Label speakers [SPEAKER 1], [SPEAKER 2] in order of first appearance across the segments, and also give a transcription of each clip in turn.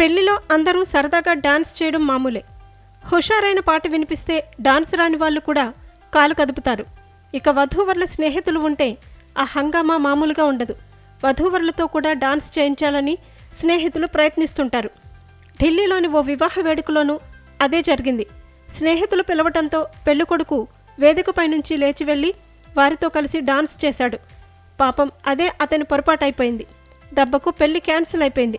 [SPEAKER 1] పెళ్ళిలో అందరూ సరదాగా డాన్స్ చేయడం మామూలే. హుషారైన పాట వినిపిస్తే డాన్స్ రాని వాళ్ళు కూడా కాలు కదుపుతారు. ఇక వధూవరుల స్నేహితులు ఉంటే ఆ హంగామా మామూలుగా ఉండదు. వధూవరులతో కూడా డాన్స్ చేయించాలని స్నేహితులు ప్రయత్నిస్తుంటారు. ఢిల్లీలోని ఓ వివాహ వేడుకలోనూ అదే జరిగింది. స్నేహితులు పిలవటంతో పెళ్ళికొడుకు వేదికపై నుంచి లేచి వెళ్ళి వారితో కలిసి డాన్స్ చేశాడు. పాపం అదే అతని పొరపాటైపోయింది. దెబ్బకు పెళ్ళి క్యాన్సిల్ అయిపోయింది.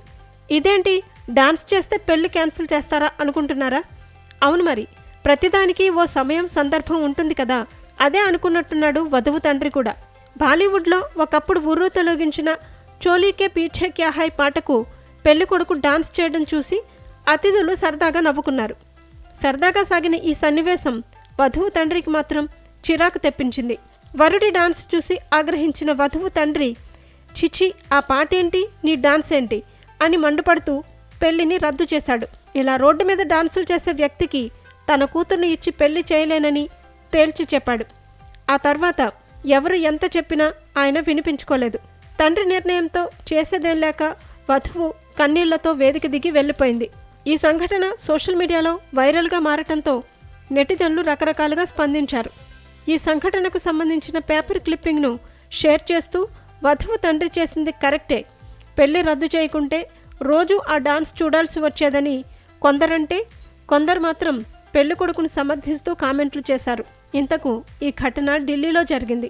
[SPEAKER 1] ఇదేంటి? డాన్స్ చేస్తే పెళ్ళి క్యాన్సిల్ చేస్తారా అనుకుంటున్నారా? అవును మరి. ప్రతిదానికి ఓ సమయం సందర్భం ఉంటుంది కదా. అదే అనుకున్నట్టున్నాడు వధువు తండ్రి కూడా. బాలీవుడ్లో ఒకప్పుడు ఉర్రు తొలగించిన చోలీకే పీఠే క్యా పాటకు పెళ్ళి కొడుకు డాన్స్ చేయడం చూసి అతిథులు సరదాగా నవ్వుకున్నారు. సరదాగా సాగిన ఈ సన్నివేశం వధువు తండ్రికి మాత్రం చిరాకు తెప్పించింది. వరుడి డాన్స్ చూసి ఆగ్రహించిన వధువు తండ్రి చిచి ఆ పాటేంటి? నీ డాన్స్ ఏంటి అని మండుపడుతూ పెళ్ళిని రద్దు చేశాడు. ఇలా రోడ్డు మీద డాన్సులు చేసే వ్యక్తికి తన కూతుర్ని ఇచ్చి పెళ్ళి చేయలేనని తేల్చి చెప్పాడు. ఆ తర్వాత ఎవరు ఎంత చెప్పినా ఆయన వినిపించుకోలేదు. తండ్రి నిర్ణయంతో చేసేదేం లేక వధువు కన్నీళ్ళతో వేదిక దిగి వెళ్ళిపోయింది. ఈ సంఘటన సోషల్ మీడియాలో వైరల్గా మారటంతో నెటిజన్లు రకరకాలుగా స్పందించారు. ఈ సంఘటనకు సంబంధించిన పేపర్ క్లిప్పింగ్ను షేర్ చేస్తూ వధువు తండ్రి చేసింది కరెక్టే. పెళ్ళి రద్దు చేయకుంటే రోజు ఆ డాన్స్ చూడాల్సి వచ్చేదని కొందరంటే కొందరు మాత్రం పెళ్ళి కొడుకును సమర్థిస్తూ కామెంట్లు చేశారు. ఇంతకు ఈ ఘటన ఢిల్లీలో జరిగింది.